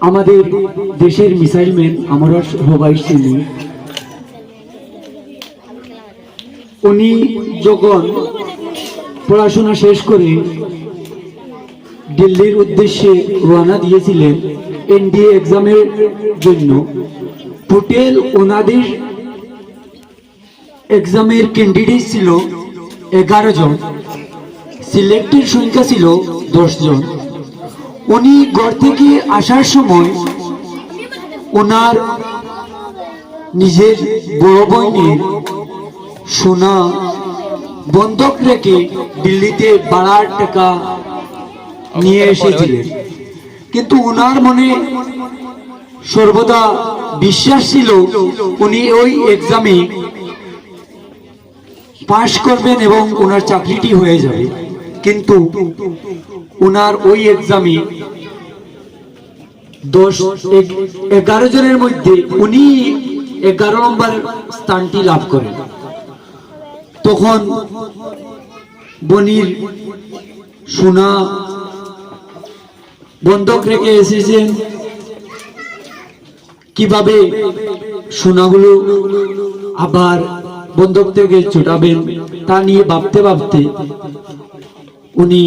আমাদের দেশের missile man আমরা সবাই চিনি উনি যখন পড়াশোনা শেষ করে দিল্লির উদ্দেশ্যে রওনা দিয়েছিলেন এনডিএ এক্সামের জন্য টোটাল ওনাদের এক্সামের ক্যান্ডিডেট ছিল এগারো জন। সিলেক্টের সংখ্যা ছিল দশ জন উনি ঘর থেকে আসার সময় ওনার নিজের বড় বোনের সোনা বন্ধক রেখে দিল্লিতে বাড়ার টাকা নিয়ে এসেছিলেন। কিন্তু ওনার মনে সর্বদা বিশ্বাস ছিল উনি ওই এক্সামে পাশ করবেন এবং ওনার চাকরিটি হয়ে যাবে। কিন্তু ওনার ওই এক্সামে দশ এগারো জনের মধ্যে উনি এগারো নম্বর স্থানটি লাভ করেন। তখন বনির সোনা বন্ধক রেখে এসেছেন, কীভাবে সোনাগুলো আবার বন্ধক থেকে ছুটাবেন তা নিয়ে ভাবতে ভাবতে উনি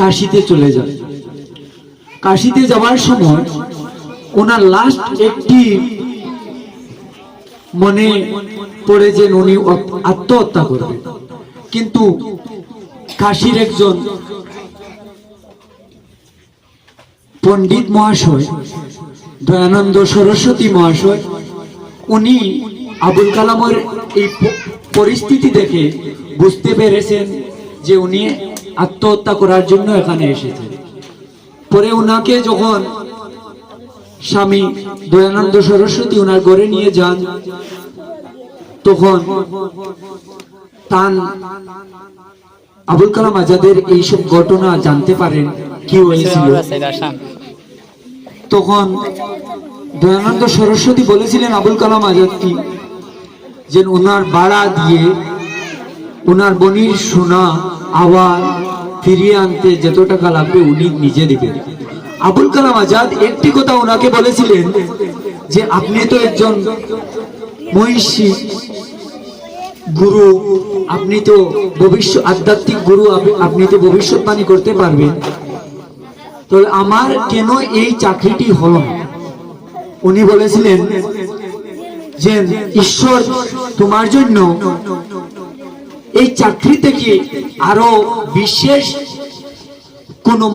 কাশিতে চলে যান। কাশিতে যাওয়ার সময় ওনার লাস্ট একটি মনে পড়ে যে উনি আত্মহত্যা করবেন। কিন্তু কাশির একজন পণ্ডিত মহাশয়, দয়ানন্দ সরস্বতী মহাশয়, উনি আবুল কালামের এই পরিস্থিতি দেখে বুঝতে পেরেছেন যে উনি আত্মহত্যা করার জন্য এখানে এসেছেন পরে ওনাকে যখন স্বামী দয়ানন্দ সরস্বতী ওনার ঘরে নিয়ে যান তখন তান আবুল কালাম আজাদের এইসব ঘটনা জানতে পারেন কি হয়েছিল। তখন দয়ানন্দ সরস্বতী বলেছিলেন আবুল কালাম আজাদকে যে ওনার বাড়া দিয়ে ওনার বনির সোনা আবার ফিরিয়ে আনতে যত টাকা লাগবে উনি নিজে দিবেন আবুল কালাম আজাদ একটি কথা ওনাকে বলেছিলেন যে, আপনি তো একজন মহিষী গুরু, আপনি তো ভবিষ্যৎ, আধ্যাত্মিক গুরু, আপনি তো ভবিষ্যৎবাণী করতে পারবেন তাহলে আমার কেন এই চাকরিটি হল? উনি বলেছিলেন যে, ঈশ্বর তোমার জন্য এই চাকরি থেকে আরও বিশেষ কোন